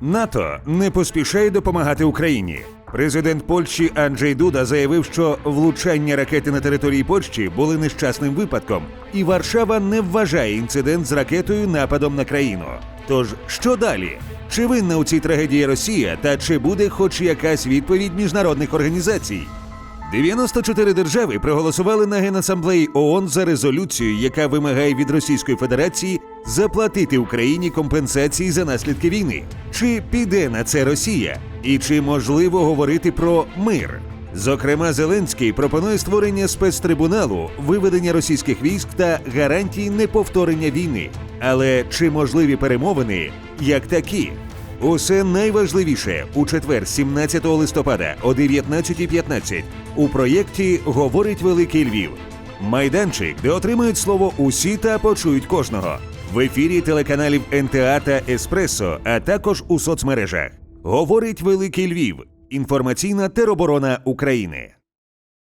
НАТО не поспішає допомагати Україні. Президент Польщі Анджей Дуда заявив, що влучання ракети на території Польщі були нещасним випадком, і Варшава не вважає інцидент з ракетою нападом на країну. Тож що далі? Чи винна у цій трагедії Росія, та чи буде хоч якась відповідь міжнародних організацій? 94 держави проголосували на Генасамблеї ООН за резолюцію, яка вимагає від Російської Федерації заплатити Україні компенсації за наслідки війни. Чи піде на це Росія? І чи можливо говорити про мир? Зокрема, Зеленський пропонує створення спецтрибуналу, виведення російських військ та гарантії неповторення війни. Але чи можливі перемовини як такі? Усе найважливіше у четвер, 17 листопада о 19.15 у проєкті Говорить Великий Львів. Майданчик, де отримають слово усі та почують кожного. В ефірі телеканалів НТА та Еспресо, а також у соцмережах. Говорить Великий Львів. Інформаційна тероборона України.